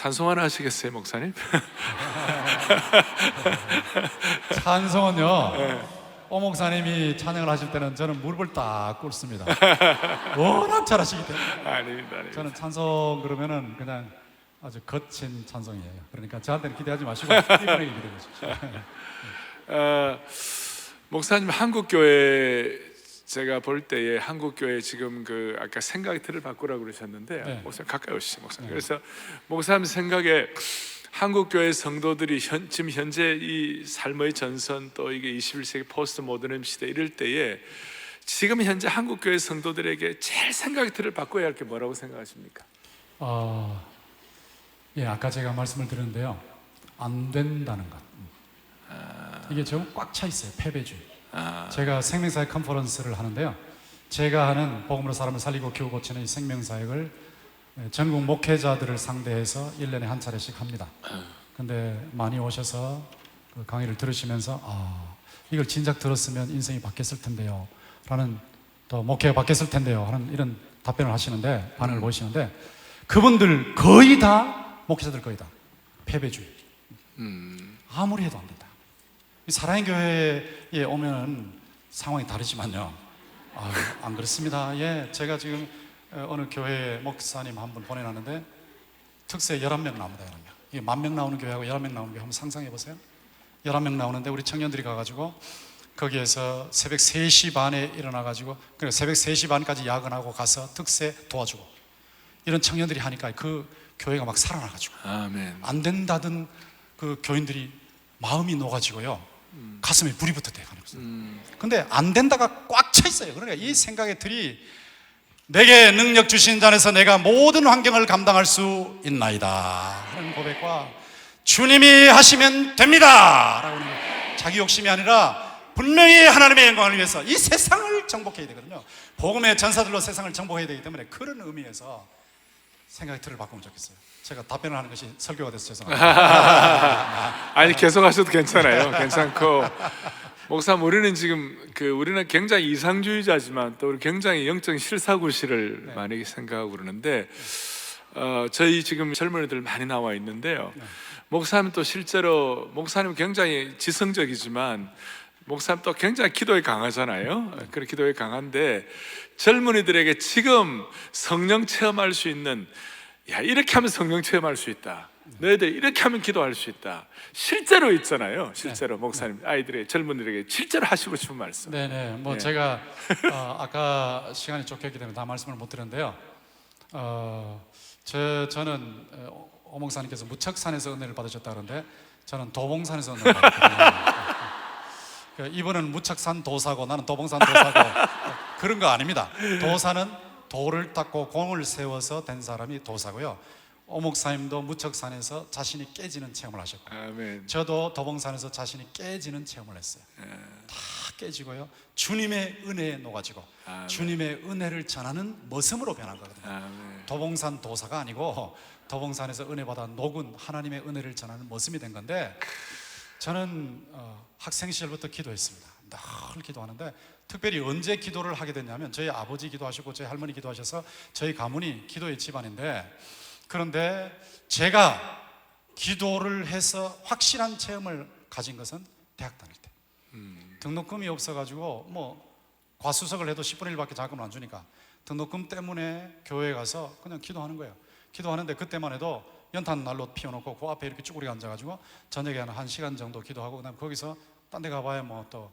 찬송 하나 하시겠어요, 목사님? 찬송은요. 네. 오 목사님이 찬양을 하실 때는 저는 무릎을 딱 꿇습니다. 워낙 잘하시기 때문에 아닙니다. 아닙니다. 저는 찬송 그러면은 그냥 아주 거친 찬송이에요. 그러니까 저한테는 기대하지 마시고 이번에 기대해 주십시오. 어, 목사님 한국 교회 제가 볼 때에 한국 교회 지금 그 아까 생각의 틀을 바꾸라고 그러셨는데 네. 목사님 가까이 오시죠, 목사님. 그래서 목사님 생각에 한국 교회 성도들이 현, 지금 현재 이 삶의 전선 또 이게 21세기 포스트 모더니즘 시대 이럴 때에 지금 현재 한국 교회 성도들에게 제일 생각의 틀을 바꿔야 할 게 뭐라고 생각하십니까? 어, 예, 아까 제가 말씀을 드렸는데요. 안 된다는 것. 이게 지금 꽉 차 있어요. 패배주의. 제가 생명사역 컨퍼런스를 하는데요. 제가 하는 복음으로 사람을 살리고 키우고 고치는 이 생명사역을 전국 목회자들을 상대해서 1년에 한 차례씩 합니다. 근데 많이 오셔서 그 강의를 들으시면서 아, 이걸 진작 들었으면 인생이 바뀌었을 텐데요. 라는 또 목회가 바뀌었을 텐데요. 하는 이런 답변을 하시는데 반응을 보시는데 그분들 거의 다 목회자들 거의 다 패배주의. 아무리 해도 안. 이 사랑의 교회에 오면은 상황이 다르지만요. 아, 안 그렇습니다. 예, 제가 지금 어, 어느 교회 목사님 한 분 보내놨는데 특세 11명 나옵니다. 11명. 이게 만명 나오는 교회하고 11명 나오는 교회 한번 상상해 보세요. 11명 나오는데 우리 청년들이 가가지고 거기에서 새벽 3시 반에 일어나가지고 그래 새벽 3시 반까지 야근하고 가서 특세 도와주고 이런 청년들이 하니까 그 교회가 막 살아나가지고 아멘. 안 된다던 그 교인들이 마음이 녹아지고요. 가슴에 불이 붙었대요. 음, 근데 안 된다가 꽉 차 있어요. 그러니까 이 생각의 틀이 내게 능력 주신 자에서 내가 모든 환경을 감당할 수 있나이다. 그런 고백과 주님이 하시면 됩니다. 라고 하는. 자기 욕심이 아니라 분명히 하나님의 영광을 위해서 이 세상을 정복해야 되거든요. 복음의 전사들로 세상을 정복해야 되기 때문에 그런 의미에서 생각의 틀을 바꾸면 좋겠어요. 제가 답변을 하는 것이 설교가 돼서 죄송합니다. 아니 계속 하셔도 괜찮아요. 괜찮고 목사님 우리는 지금 그 우리는 굉장히 이상주의자지만 또 우리 굉장히 영적 실사구시를 많이 생각하고 그러는데 어, 저희 지금 젊은이들 많이 나와 있는데요. 목사님 또 실제로 목사님 굉장히 지성적이지만 목사님 또 굉장히 기도에 강하잖아요. 그런 기도에 강한데 젊은이들에게 지금 성령 체험할 수 있는 야 이렇게 하면 성령 체험할 수 있다. 너희들 이렇게 하면 기도할 수 있다. 실제로 있잖아요. 실제로 목사님 아이들의 젊은이들에게 실제로 하시고 싶은 말씀. 네네. 뭐 네. 제가 어, 아까 시간이 쫓겼기 때문에 다 말씀을 못 드렸는데요. 어, 저 저는 어, 오목사님께서 무척산에서 은혜를 받으셨다 그러는데 저는 도봉산에서 은혜를 받았거든요. 그 이분은 무척산 도사고 나는 도봉산 도사고 그런 거 아닙니다. 도사는 돌을 닦고 공을 세워서 된 사람이 도사고요. 오목사님도 무척산에서 자신이 깨지는 체험을 하셨고 아멘. 저도 도봉산에서 자신이 깨지는 체험을 했어요. 다 깨지고요. 주님의 은혜에 녹아지고 아멘. 주님의 은혜를 전하는 머슴으로 변한 거거든요. 아멘. 도봉산 도사가 아니고 도봉산에서 은혜 받아 녹은 하나님의 은혜를 전하는 머슴이 된 건데 저는 어, 학생 시절부터 기도했습니다. 늘 기도하는데 특별히 언제 기도를 하게 됐냐면 저희 아버지 기도하시고 저희 할머니 기도하셔서 저희 가문이 기도의 집안인데 그런데 제가 기도를 해서 확실한 체험을 가진 것은 대학 다닐 때 등록금이 없어가지고 뭐 과수석을 해도 10분의 1밖에 자금을 안 주니까 등록금 때문에 교회에 가서 그냥 기도하는 거예요. 기도하는데 그때만 해도 연탄 난로 피워놓고 그 앞에 이렇게 쭈그리고 앉아가지고 저녁에 한 1시간 정도 기도하고 그다음 거기서 딴 데 가봐야 뭐또 어,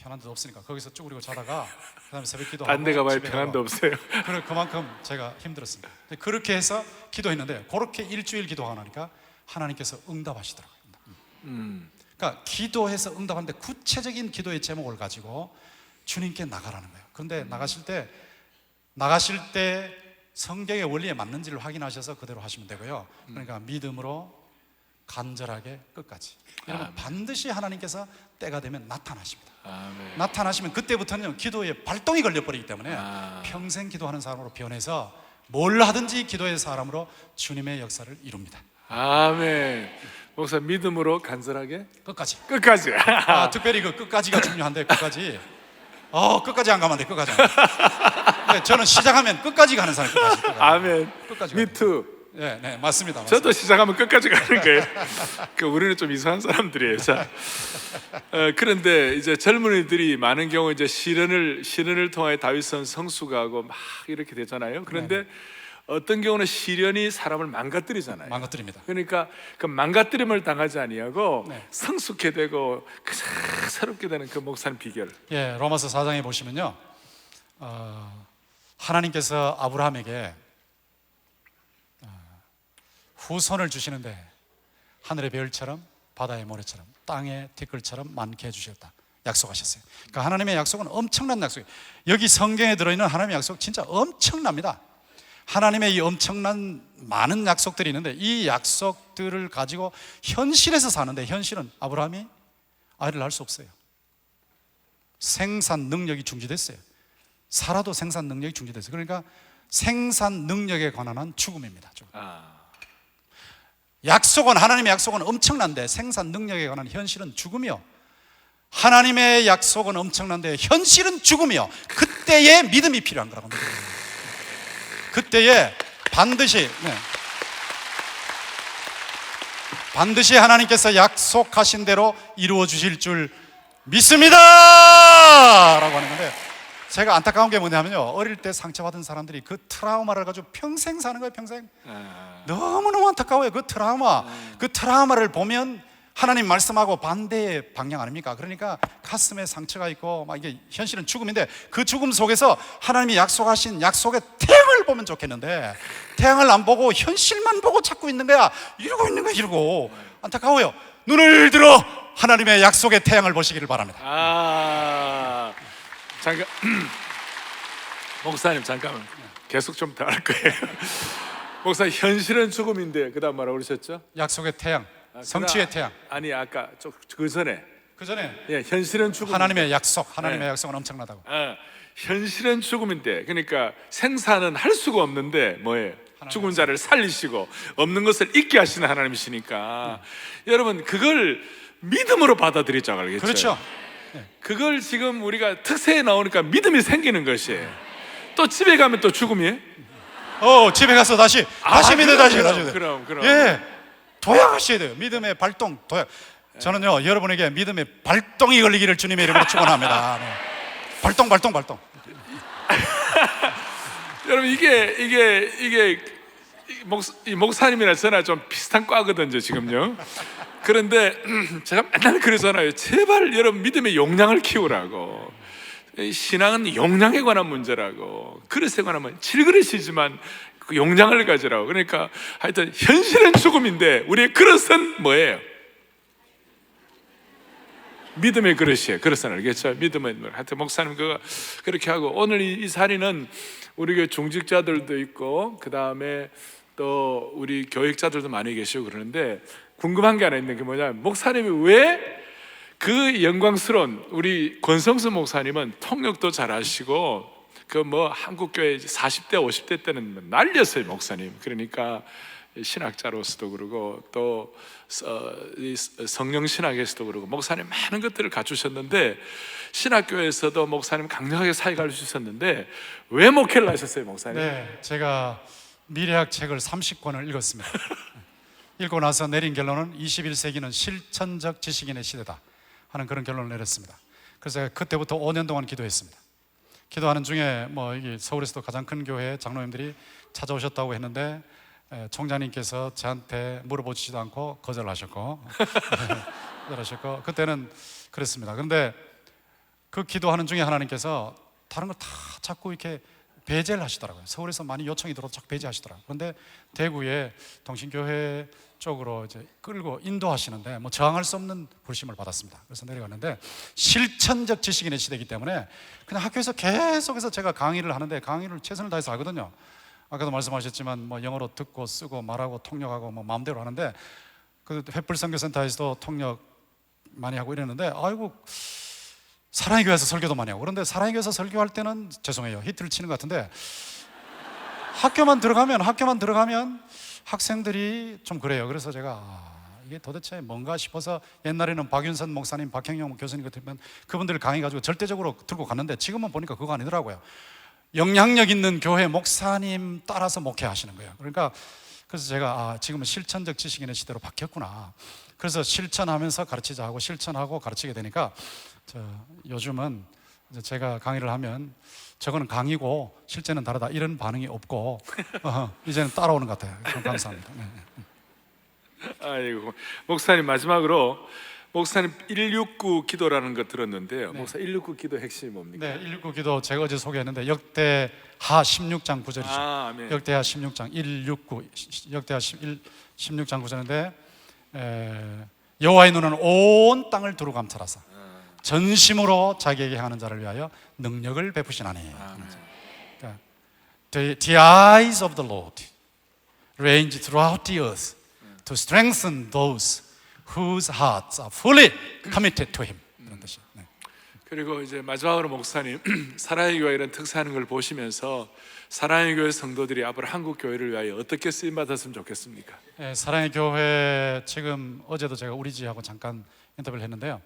편한 데도 없으니까 거기서 쭈그리고 자다가 그다음에 새벽 기도하고 딴데 가봐야 집에 평안도 가고. 없어요. 그래 그만큼 제가 힘들었습니다. 그렇게 해서 기도했는데 그렇게 일주일 기도하고 나니까 하나님께서 응답하시더라고요. 음. 그러니까 기도해서 응답하는데 구체적인 기도의 제목을 가지고 주님께 나가라는 거예요. 그런데 나가실 때 나가실 때 성경의 원리에 맞는지를 확인하셔서 그대로 하시면 되고요. 그러니까 믿음으로 간절하게 끝까지. 이러면 반드시 하나님께서 때가 되면 나타나십니다. 아멘. 나타나시면 그때부터는 기도에 발동이 걸려버리기 때문에 아. 평생 기도하는 사람으로 변해서 뭘 하든지 기도의 사람으로 주님의 역사를 이룹니다. 아멘. 목사 믿음으로 간절하게 끝까지. 끝까지. 아, 특별히 그 끝까지가 중요한데 끝까지. 어, 끝까지 안 가면 안 돼. 끝까지. 안 가. 네, 저는 시작하면 끝까지 가는 사람. 끝까지. 끝까지. 아멘. 끝까지 미투. 네, 네, 맞습니다. 맞습니다. 저도 시작하면 끝까지 가는 거예요. 그 우리는 좀 이상한 사람들이에요. 자, 어, 그런데 이제 젊은이들이 많은 경우 이제 시련을 시련을 통하여 다윗은 성숙하고 막 이렇게 되잖아요. 그런데 어떤 경우는 시련이 사람을 망가뜨리잖아요. 망가뜨립니다. 그러니까 그 망가뜨림을 당하지 아니하고 네. 성숙해 되고 그 새롭게 되는 그 목사님 비결. 예, 로마서 4장에 보시면요. 어, 하나님께서 아브라함에게 어, 후손을 주시는데 하늘의 별처럼 바다의 모래처럼 땅의 티끌처럼 많게 해주셨다. 약속하셨어요. 그러니까 하나님의 약속은 엄청난 약속이에요. 여기 성경에 들어있는 하나님의 약속 진짜 엄청납니다. 하나님의 이 엄청난 많은 약속들이 있는데 이 약속들을 가지고 현실에서 사는데 현실은 아브라함이 아이를 낳을 수 없어요. 생산 능력이 중지됐어요. 살아도 생산 능력이 중지됐어요. 그러니까 생산 능력에 관한 한 죽음입니다. 죽음. 아, 약속은 하나님의 약속은 엄청난데 생산 능력에 관한 현실은 죽음이요. 하나님의 약속은 엄청난데 현실은 죽음이요. 그때에 믿음이 필요한 거라고 합니다. 그때에 반드시 네. 반드시 하나님께서 약속하신 대로 이루어 주실 줄 믿습니다 라고 하는 건데 제가 안타까운 게 뭐냐면요 어릴 때 상처받은 사람들이 그 트라우마를 가지고 평생 사는 거예요 평생 아, 너무너무 안타까워요. 그 트라우마. 그 트라우마를 보면 하나님 말씀하고 반대의 방향 아닙니까? 그러니까 가슴에 상처가 있고 막 이게 현실은 죽음인데 그 죽음 속에서 하나님이 약속하신 약속의 태양을 보면 좋겠는데 태양을 안 보고 현실만 보고 찾고 있는 거야. 이러고 있는 거야, 이러고. 안타까워요. 눈을 들어 하나님의 약속의 태양을 보시기를 바랍니다. 아, 잠깐 목사님 잠깐만 계속 좀 더 할 거예요. 목사 현실은 죽음인데 그다음 뭐라고 그러셨죠? 약속의 태양, 아, 성취의 그다- 태양. 아니 아까 좀그 전에 그 전에 예, 현실은 죽음. 하나님의 약속, 하나님의 네. 약속은 엄청나다고. 아, 현실은 죽음인데 그러니까 생사는 할 수가 없는데 뭐예요? 죽은 자를 살리시고 없는 것을 있게 하시는 하나님이시니까 여러분 그걸 믿음으로 받아들이자 알겠죠? 그렇죠. 그걸 지금 우리가 특세에 나오니까 믿음이 생기는 것이에요. 또 집에 가면 또 죽음이에요? 어 집에 가서 다시 다시 믿어 다시 그럼, 다시 그럼, 그럼. 예 도약하셔야 돼요 믿음의 발동 도약 저는요 여러분에게 믿음의 발동이 걸리기를 주님의 이름으로 축원합니다 네. 발동 발동 발동 여러분 이게 이게 이게 이 목, 이 목사님이나 저나 좀 비슷한 과거든요 지금요. 그런데 제가 맨날 그러잖아요. 제발 여러분 믿음의 용량을 키우라고. 이 신앙은 용량에 관한 문제라고. 그릇에 관한 문 질그릇이지만 그 용량을 가지라고. 그러니까 하여튼 현실은 죽음인데 우리의 그릇은 뭐예요? 믿음의 그릇이에요. 그릇은 알겠죠? 믿음은 뭐. 하여튼 목사님 그거 그렇게 하고 오늘 이, 이 자리는 우리 교회 중직자들도 있고 그 다음에 또 우리 교육자들도 많이 계시고 그러는데 궁금한 게 하나 있는 게 뭐냐면 목사님이 왜 그 영광스러운 우리 권성수 목사님은 통역도 잘하시고 그 뭐 한국 교회 40대 50대 때는 뭐 날렸어요 목사님 그러니까 신학자로서도 그러고 또 성령 신학에서도 그러고 목사님 많은 것들을 갖추셨는데 신학교에서도 목사님 강력하게 사역할 수 있었는데 왜 목회를 하셨어요 목사님? 네 제가 미래학 책을 30권을 읽었습니다 읽고 나서 내린 결론은 21세기는 실천적 지식인의 시대다 하는 그런 결론을 내렸습니다 그래서 그때부터 5년 동안 기도했습니다 기도하는 중에 뭐 서울에서도 가장 큰 교회 장로님들이 찾아오셨다고 했는데 에, 총장님께서 저한테 물어보지도 않고 거절하셨고 거절하셨고 그때는 그랬습니다. 그런데 그 기도하는 중에 하나님께서 다른 걸 다 자꾸 이렇게 배제를 하시더라고요. 서울에서 많이 요청이 들어도 자꾸 배제하시더라고요. 그런데 대구에 동신교회 쪽으로 이제 끌고 인도하시는데 뭐 저항할 수 없는 불심을 받았습니다. 그래서 내려갔는데 실천적 지식인의 시대이기 때문에 그냥 학교에서 계속해서 제가 강의를 하는데 강의를 최선을 다해서 하거든요. 아까도 말씀하셨지만 뭐 영어로 듣고 쓰고 말하고 통역하고 뭐 마음대로 하는데 그 횃불 선교센터에서도 통역 많이 하고 이랬는데 아이고 사랑의 교회에서 설교도 많이 하고 그런데 사랑의 교회에서 설교할 때는 죄송해요. 히트를 치는 것 같은데 학교만 들어가면 학교만 들어가면 학생들이 좀 그래요. 그래서 제가 아, 이게 도대체 뭔가 싶어서 옛날에는 박윤선 목사님 박형영 교수님 같으면 그분들 강의 가지고 절대적으로 들고 갔는데 지금은 보니까 그거 아니더라고요. 영향력 있는 교회 목사님 따라서 목회하시는 거예요. 그러니까 그래서 제가 아, 지금은 실천적 지식인의 시대로 바뀌었구나. 그래서 실천하면서 가르치자 하고 실천하고 가르치게 되니까 저 요즘은 제가 강의를 하면 저거는 강의고 실제는 다르다 이런 반응이 없고 어, 이제는 따라오는 것 같아요. 좀 감사합니다. 네. 아이고 목사님 마지막으로 목사님 169 기도라는 거 들었는데요. 목사 169 기도 핵심이 뭡니까? 네, 169 기도 제가 어제 소개했는데 역대 하 16장 9절이죠. 아, 아멘. 역대하 16장 169 역대하 11, 16장 9절인데 여호와의 눈은 온 땅을 두루 감찰하사 전심으로 자기에게 향하는 자를 위하여 능력을 베푸시나니. 아멘. 그러니까 the, the eyes of the Lord range throughout the earth to strengthen those whose hearts are fully committed to Him. 이런 뜻이. 네. 그리고 이제 마지막으로 목사님 사랑의 교회 이런 특사하는 걸 보시면서 사랑의 교회 성도들이 앞으로 한국 교회를 위하여 어떻게 쓰임 받았으면 좋겠습니까? 예, 사랑의 교회 지금 어제도 제가 우리 지하고 잠깐 인터뷰를 했는데요.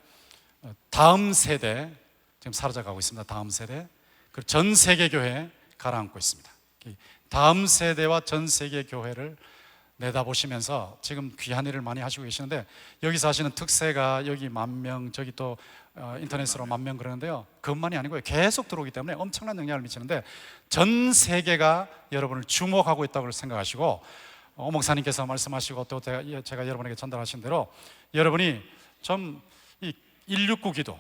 어, 다음 세대 지금 사라져가고 있습니다. 다음 세대 그리고 전 세계 교회 가라앉고 있습니다. 이 다음 세대와 전 세계 교회를 내다보시면서 지금 귀한 일을 많이 하시고 계시는데 여기서 하시는 특세가 여기 만 명, 저기 또 어, 인터넷으로 만 명 그러는데요. 그것만이 아니고요. 계속 들어오기 때문에 엄청난 영향을 미치는데 전 세계가 여러분을 주목하고 있다고 생각하시고 어, 목사님께서 말씀하시고 또 제가, 예, 제가 여러분에게 전달하신 대로 여러분이 좀이 169 기도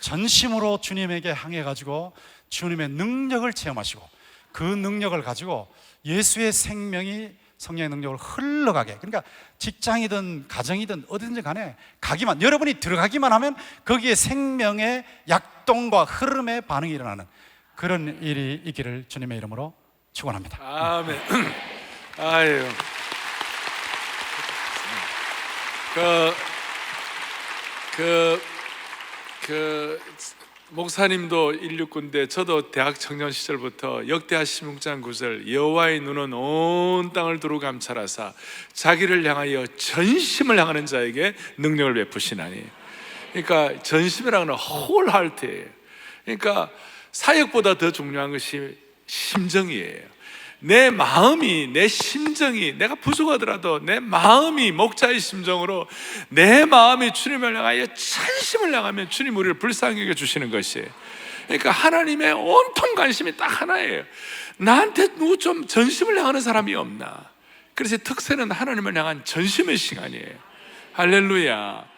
전심으로 주님에게 향해 가지고 주님의 능력을 체험하시고 그 능력을 가지고 예수의 생명이 성령의 능력을 흘러가게 그러니까 직장이든 가정이든 어디든지 간에 가기만 여러분이 들어가기만 하면 거기에 생명의 약동과 흐름의 반응이 일어나는 그런 일이 있기를 주님의 이름으로 축원합니다. 아멘. 아유. 그, 그, 그, 목사님도 169인데 저도 대학 청년 시절부터 역대하 16장 9절 여호와의 눈은 온 땅을 두루 감찰하사 자기를 향하여 전심을 향하는 자에게 능력을 베푸시나니. 그러니까 전심이라는 건 홀할트예요. 그러니까 사역보다 더 중요한 것이 심정이에요 내 마음이 내 심정이 내가 부족하더라도 내 마음이 목자의 심정으로 내 마음이 주님을 향하여 찬심을 향하면 주님 우리를 불쌍히 여겨 주시는 것이에요. 그러니까 하나님의 온통 관심이 딱 하나예요. 나한테 누구 좀 전심을 향하는 사람이 없나? 그래서 특세는 하나님을 향한 전심의 시간이에요. 할렐루야.